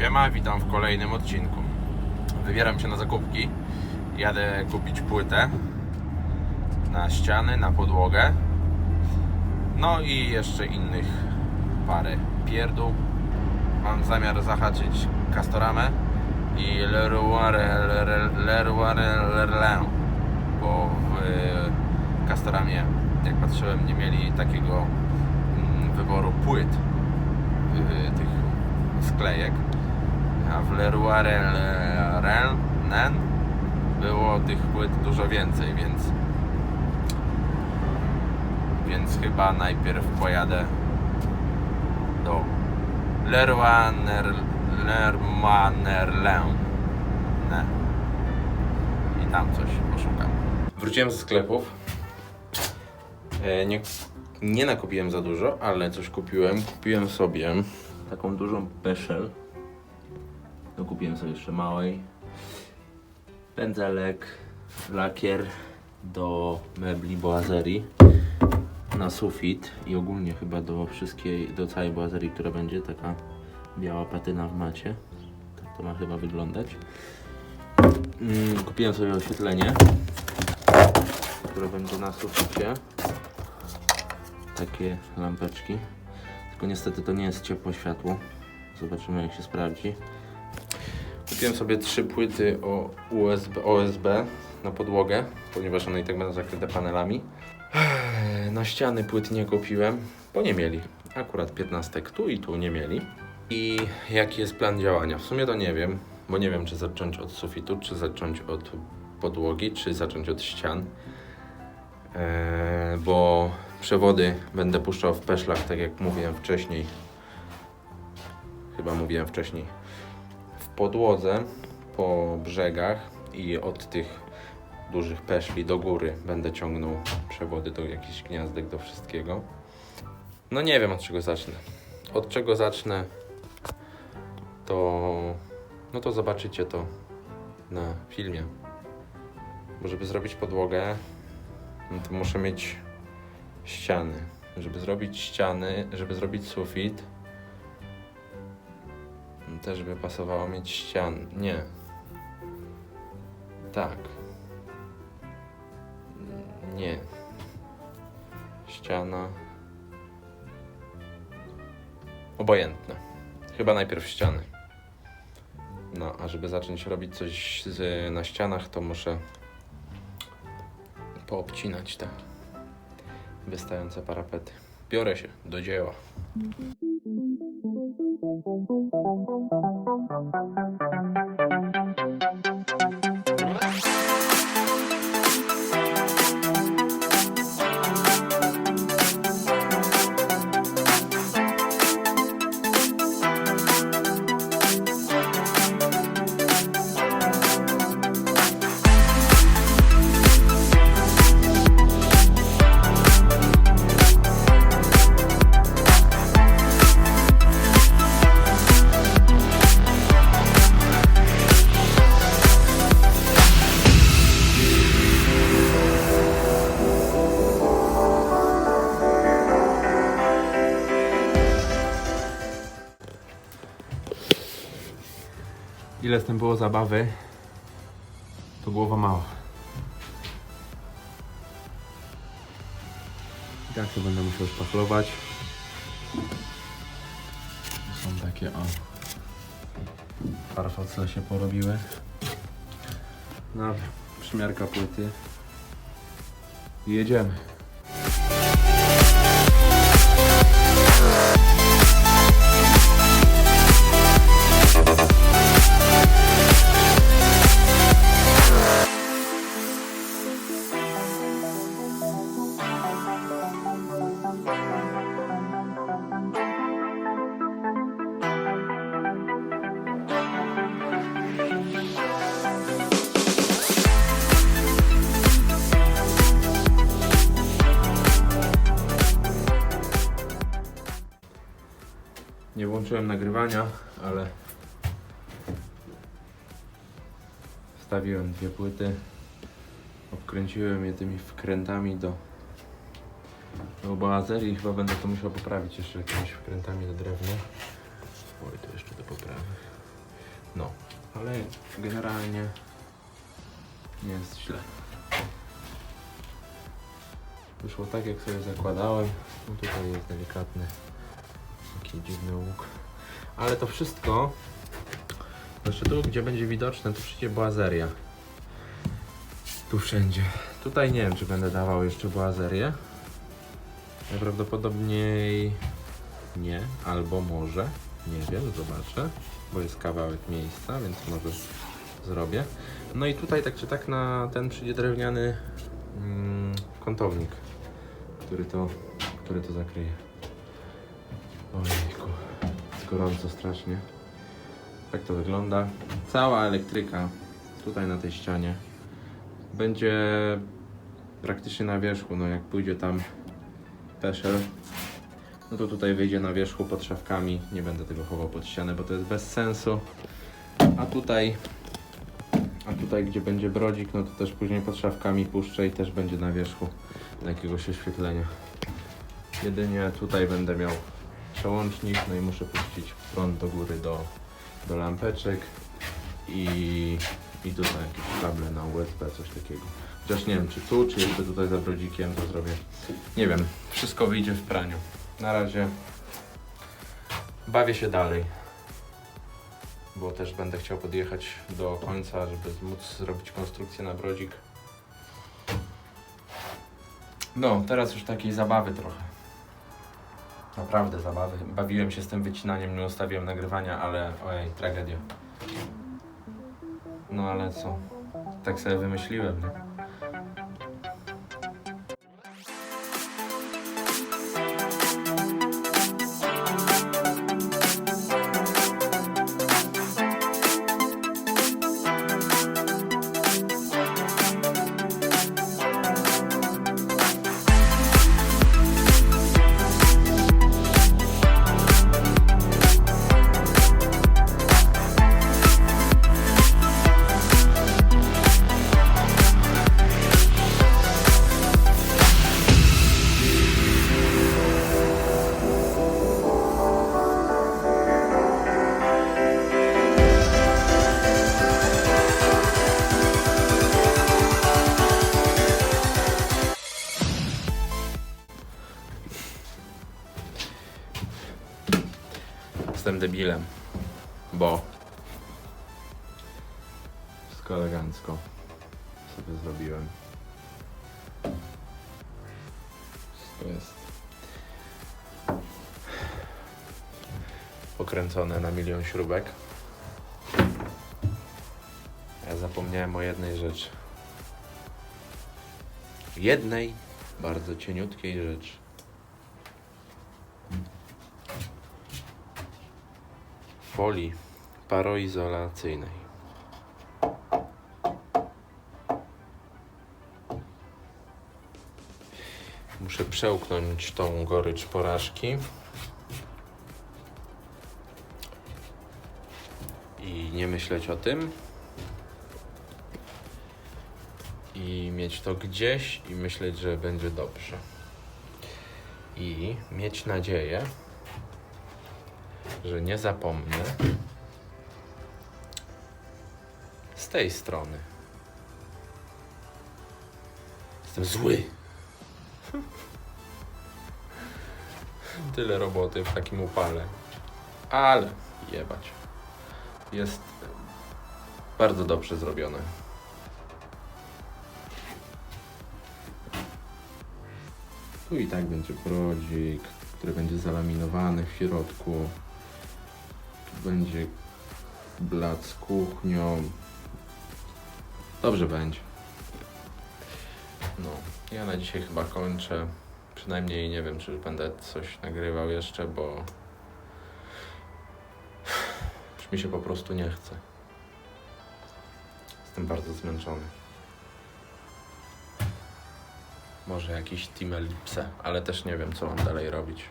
Siema, witam w kolejnym odcinku. Wybieram się na zakupki. Jadę kupić płytę na ściany, na podłogę. No i jeszcze innych parę pierdół. Mam zamiar zahaczyć Castoramę i Leroy bo w Castoramie, jak patrzyłem, nie mieli takiego mm, wyboru płyt y, tych sklejek. A w Leroy Merlin było tych płyt dużo więcej, więc więc chyba najpierw pojadę do Leroy i tam coś poszukam. Wróciłem ze sklepów. E, Nie, nie nakupiłem za dużo, ale coś kupiłem. Kupiłem sobie taką dużą peszel. No kupiłem sobie jeszcze małej. Pędzelek, lakier do mebli boazerii na sufit i ogólnie chyba do wszystkiej, do całej boazerii, która będzie taka biała patyna w macie. Tak to ma chyba wyglądać. Mm, kupiłem sobie oświetlenie, które będzie na suficie. Takie lampeczki. Tylko niestety to nie jest ciepłe światło. Zobaczymy jak się sprawdzi. Kupiłem sobie trzy płyty o USB, OSB na podłogę, ponieważ one i tak będą zakryte panelami. Na ściany płyt nie kupiłem, bo nie mieli. Akurat 15 tu i tu nie mieli. I jaki jest plan działania? W sumie to nie wiem, bo nie wiem czy zacząć od sufitu, czy zacząć od podłogi, czy zacząć od ścian. Eee, bo przewody będę puszczał w peszlach, tak jak mówiłem wcześniej. Chyba mówiłem wcześniej. Podłodze, po brzegach i od tych dużych peszli do góry będę ciągnął przewody do jakichś gniazdek, do wszystkiego. No nie wiem od czego zacznę. Od czego zacznę, to no to zobaczycie to na filmie. Bo żeby zrobić podłogę, no to muszę mieć ściany. Żeby zrobić ściany, żeby zrobić sufit, też by pasowało mieć ścian. Nie. Tak. Nie. Ściana. Obojętne. Chyba najpierw ściany. No, a żeby zacząć robić coś z, na ścianach, to muszę poobcinać te wystające parapety. Biorę się do dzieła. Tym było zabawy, to głowa mała. I tak to będę musiał szpachlować. Są takie o farfocle się porobiły. Dobra, przymiarka płyty. I jedziemy. Nie włączyłem nagrywania, ale wstawiłem dwie płyty. Obkręciłem je tymi wkrętami do, do boazerii. Chyba będę to musiał poprawić jeszcze jakimiś wkrętami do drewna. Oj, to jeszcze do poprawy. ale generalnie nie jest źle. Wyszło tak, jak sobie zakładałem. No tutaj jest delikatny, taki dziwny łuk. Ale to wszystko, znaczy tu, gdzie będzie widoczne, to przyjdzie boazeria. Tu wszędzie. Tutaj nie wiem, czy będę dawał jeszcze boazerię. Najprawdopodobniej nie, albo może. Nie wiem, zobaczę, bo jest kawałek miejsca, więc może zrobię. No i tutaj tak czy tak na ten przyjdzie drewniany mm, kątownik, który to, który to zakryje. Jest gorąco strasznie. Tak to wygląda. Cała elektryka tutaj na tej ścianie będzie praktycznie na wierzchu. No jak pójdzie tam peszel, no to tutaj wyjdzie na wierzchu pod szafkami. Nie będę tego chował pod ścianę, bo to jest bez sensu. A tutaj, a tutaj gdzie będzie brodzik, no to też później pod szafkami puszczę i też będzie na wierzchu jakiegoś oświetlenia. Jedynie tutaj będę miał przełącznik, no i muszę puścić prąd do góry do, do lampeczek i, i tutaj jakieś kable na USB, coś takiego. Chociaż nie wiem, czy tu, czy jeszcze tutaj za brodzikiem to zrobię. Nie wiem, wszystko wyjdzie w praniu. Na razie bawię się dalej. Bo też będę chciał podjechać do końca, żeby móc zrobić konstrukcję na brodzik. No, teraz już takiej zabawy trochę. Naprawdę zabawy. Bawiłem się z tym wycinaniem, nie ustawiłem nagrywania, ale ojej, tragedia. No ale co? Tak sobie wymyśliłem, nie? Wszystko elegancko sobie zrobiłem. Jest pokręcone na milion śrubek. Ja zapomniałem o jednej rzeczy. Jednej bardzo cieniutkiej rzeczy. folii paroizolacyjnej. Przełknąć tą gorycz porażki. I nie myśleć o tym. I mieć to gdzieś i myśleć, że będzie dobrze. I mieć nadzieję, że nie zapomnę z tej strony. Jestem zły. Tyle roboty w takim upale. Ale jebać. Jest bardzo dobrze zrobione. Tu i tak będzie brodzik, który będzie zalaminowany w środku będzie blat z kuchnią. Dobrze będzie. No, ja na dzisiaj chyba kończę. Przynajmniej nie wiem, czy będę coś nagrywał jeszcze, bo już mi się po prostu nie chce. Jestem bardzo zmęczony. Może jakiś Team Ellipse, ale też nie wiem, co mam dalej robić.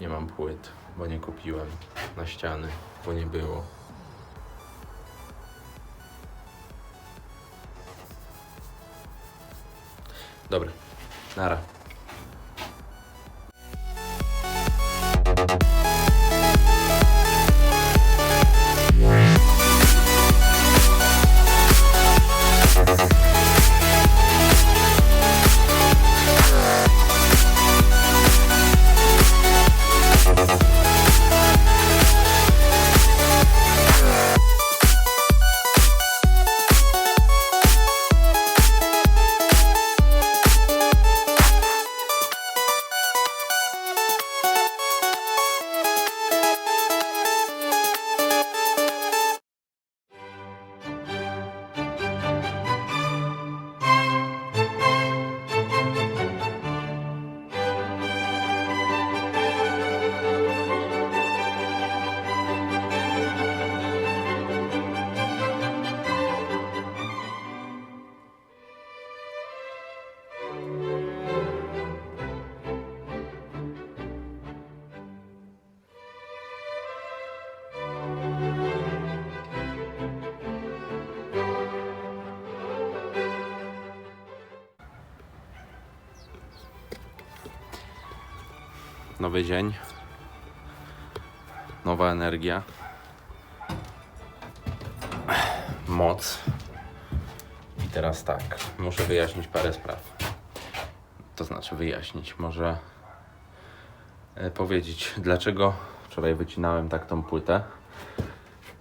Nie mam płyt, bo nie kupiłem na ściany, bo nie było. Dobra, nara. Nowy dzień. Nowa energia. Moc. I teraz tak, muszę wyjaśnić parę spraw. To znaczy wyjaśnić, może e, powiedzieć, dlaczego wczoraj wycinałem tak tą płytę.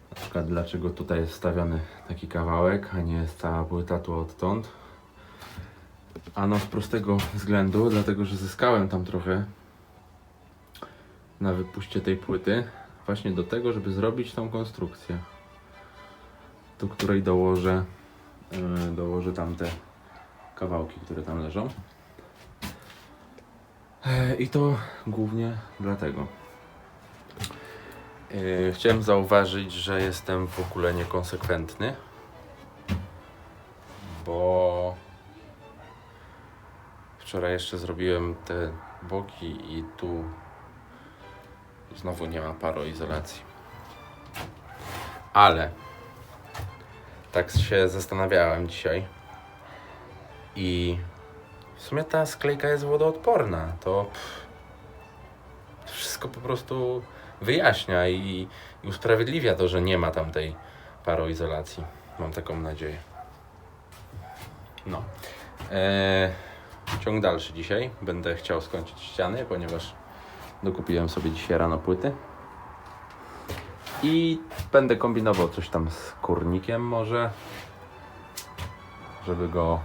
Na przykład dlaczego tutaj jest wstawiony taki kawałek, a nie jest cała płyta tu odtąd. Ano z prostego względu, dlatego że zyskałem tam trochę na wypuście tej płyty właśnie do tego, żeby zrobić tą konstrukcję do której dołożę yy, dołożę tam te kawałki, które tam leżą. E, i to głównie dlatego. Yy, chciałem zauważyć, że jestem w ogóle niekonsekwentny bo Wczoraj jeszcze zrobiłem te boki i tu znowu nie ma paroizolacji. Ale tak się zastanawiałem dzisiaj i w sumie ta sklejka jest wodoodporna. To pff, wszystko po prostu wyjaśnia i, i usprawiedliwia to, że nie ma tam tej paroizolacji. Mam taką nadzieję. No. Eee, ciąg dalszy dzisiaj. Będę chciał skończyć ściany, ponieważ dokupiłem sobie dzisiaj rano płyty. I będę kombinował coś tam z kurnikiem może, żeby go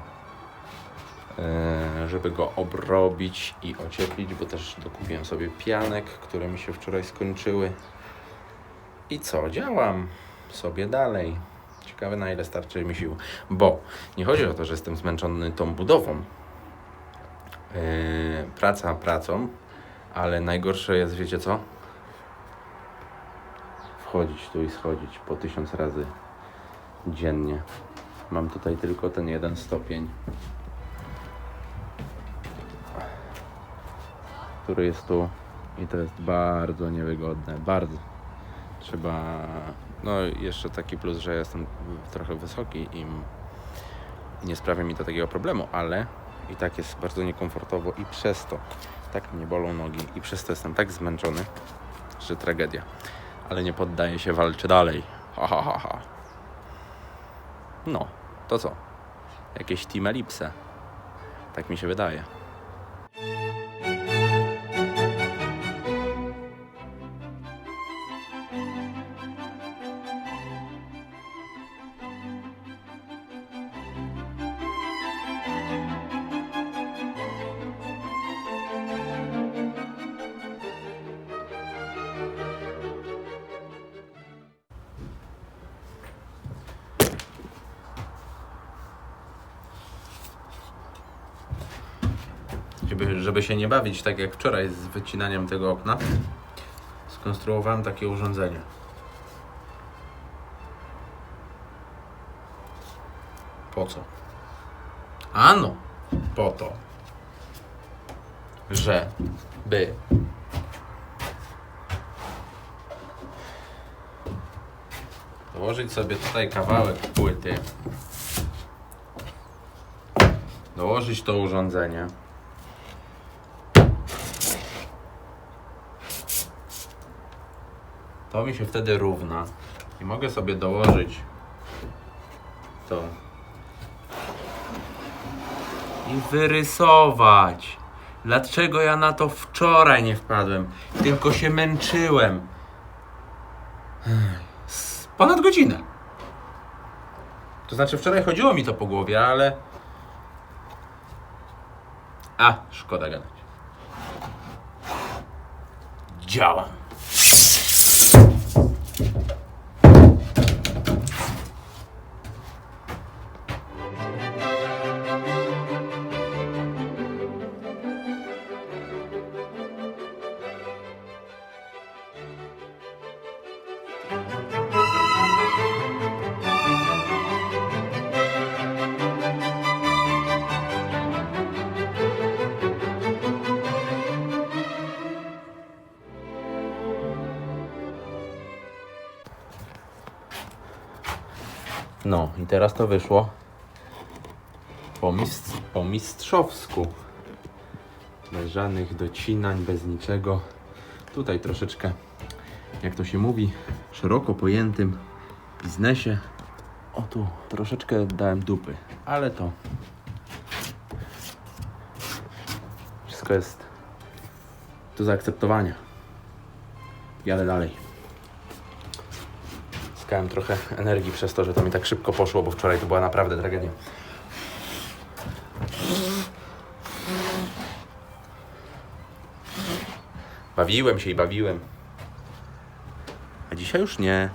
e, żeby go obrobić i ocieplić, bo też dokupiłem sobie pianek, które mi się wczoraj skończyły. I co? Działam sobie dalej. Ciekawe na ile starczy mi sił. Bo nie chodzi o to, że jestem zmęczony tą budową. Yy, praca pracą, ale najgorsze jest, wiecie co? Wchodzić tu i schodzić po tysiąc razy dziennie. Mam tutaj tylko ten jeden stopień, który jest tu i to jest bardzo niewygodne, bardzo. Trzeba, no jeszcze taki plus, że jestem trochę wysoki i nie sprawia mi to takiego problemu, ale i tak jest bardzo niekomfortowo i przez to tak mnie bolą nogi i przez to jestem tak zmęczony, że tragedia. Ale nie poddaję się, walczę dalej. Ha, ha, ha, ha. No, to co? Jakieś Team Ellipse. Tak mi się wydaje. Żeby, żeby się nie bawić tak jak wczoraj z wycinaniem tego okna, skonstruowałem takie urządzenie. Po co? Ano, po to, że by dołożyć sobie tutaj kawałek płyty, dołożyć to urządzenie. To mi się wtedy równa. I mogę sobie dołożyć to. I wyrysować. Dlaczego ja na to wczoraj nie wpadłem? Tylko się męczyłem. Ponad godzinę. To znaczy wczoraj chodziło mi to po głowie, ale... A, szkoda gadać. Działam. I teraz to wyszło po, mistrz, po mistrzowsku. Bez żadnych docinań, bez niczego. Tutaj troszeczkę, jak to się mówi, szeroko pojętym biznesie. O tu troszeczkę dałem dupy, ale to wszystko jest do zaakceptowania. Jadę dalej. Zyskałem trochę energii przez to, że to mi tak szybko poszło, bo wczoraj to była naprawdę tragedia. Bawiłem się i bawiłem. A dzisiaj już nie.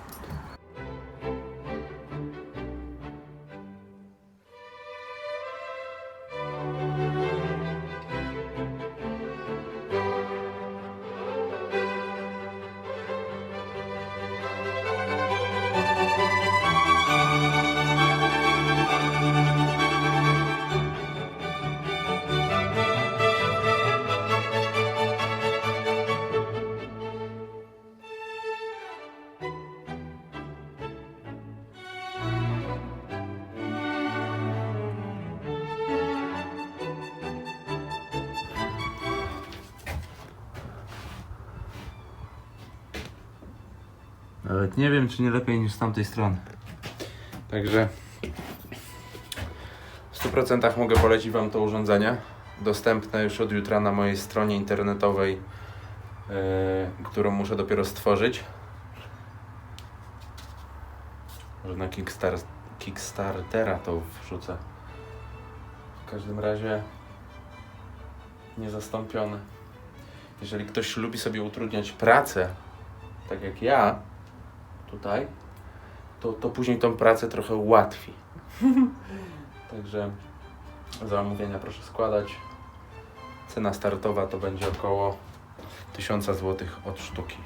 Nawet nie wiem, czy nie lepiej niż z tamtej strony. Także w 100% mogę polecić Wam to urządzenie. Dostępne już od jutra na mojej stronie internetowej, yy, którą muszę dopiero stworzyć. Może na Kickstar Kickstartera to wrzucę. W każdym razie niezastąpione. Jeżeli ktoś lubi sobie utrudniać pracę, tak jak ja, tutaj, to, to później tą pracę trochę ułatwi. Także zamówienia proszę składać. Cena startowa to będzie około 1000 zł od sztuki.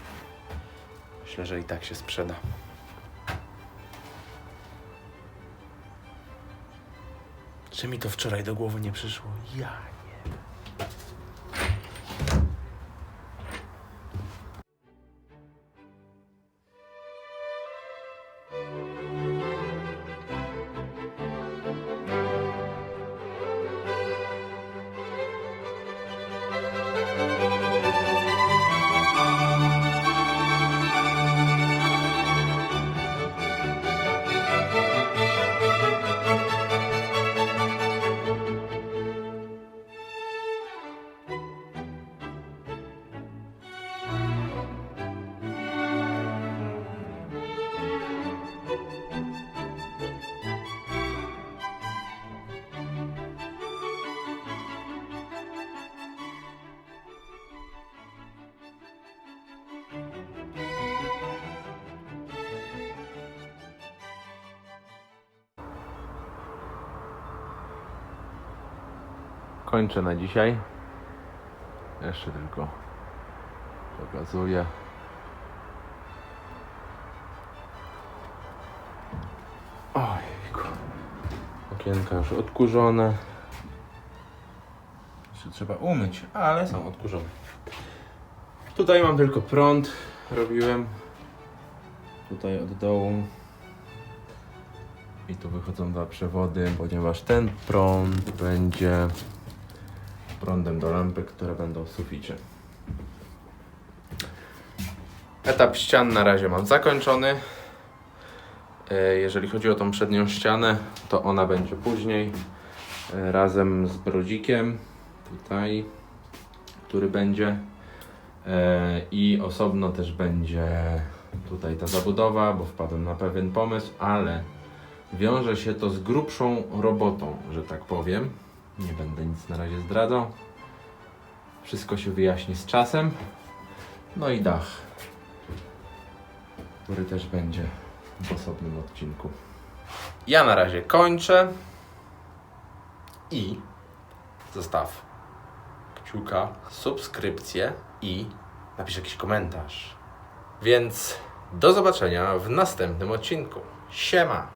Myślę, że i tak się sprzeda. Czy mi to wczoraj do głowy nie przyszło? Ja Kończę na dzisiaj. Jeszcze tylko pokazuję. Ojku. Okienka już odkurzone. Jeszcze trzeba umyć, ale są odkurzone. Tutaj mam tylko prąd. Robiłem. Tutaj od dołu. I tu wychodzą dwa przewody, ponieważ ten prąd będzie prądem do lampy, które będą w suficie. Etap ścian na razie mam zakończony. E, Jeżeli chodzi o tą przednią ścianę, to ona będzie później e, razem z brodzikiem tutaj, który będzie E, i osobno też będzie tutaj ta zabudowa, bo wpadłem na pewien pomysł, ale wiąże się to z grubszą robotą, że tak powiem. Nie będę nic na razie zdradzał. Wszystko się wyjaśni z czasem. No i dach, który też będzie w osobnym odcinku. Ja na razie kończę i zostaw kciuka, subskrypcję i napisz jakiś komentarz. Więc do zobaczenia w następnym odcinku. Siema!